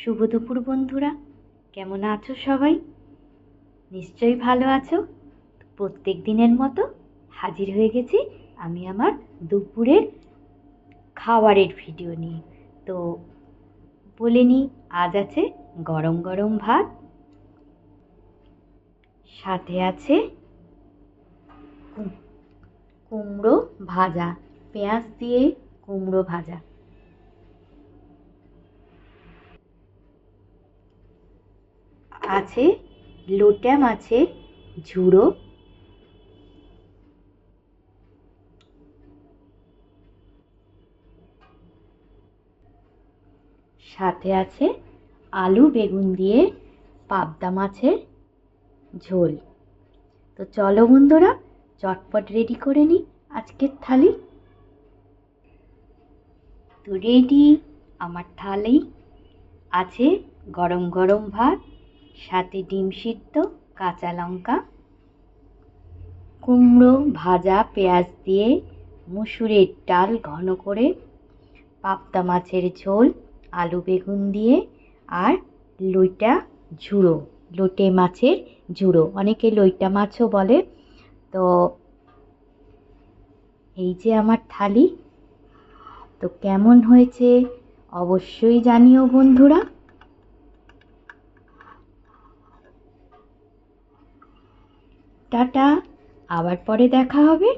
শুভ দুপুর বন্ধুরা। কেমন আছো সবাই? নিশ্চয়ই ভালো আছো। প্রত্যেক দিনের মতো হাজির হয়ে গেছি আমি আমার দুপুরের খাবারের ভিডিও নিয়ে। তো বলে নিই, আজ আছে গরম গরম ভাত। সাথে আছে কুমড়ো ভাজা, পেঁয়াজ দিয়ে কুমড়ো ভাজা। আছে লোটে মাছের ঝুড়ো। সাথে আছে আলু বেগুন দিয়ে পাবদা মাছের ঝোল। তো চলো বন্ধুরা, চটপট রেডি করে নিই আজকের থালি। তো রেডি আমার থালি আছে গরম গরম ভাত সাথে ডিম সিদ্ধ, কাঁচা লঙ্কা, কুমড়ো, ভাজা পেঁয়াজ দিয়ে মুসুরের ডাল ঘন করে, পাবদা মাছের ঝোল, আলু বেগুন দিয়ে আর লইটা ঝুড়ো, লোটে মাছের ঝুড়ো। অনেকে লইটা মাছও বলে। তো এই যে আমার থালি। তো কেমন হয়েছে অবশ্যই জানিও বন্ধুরা। টাটা। আবার পরে দেখা হবে।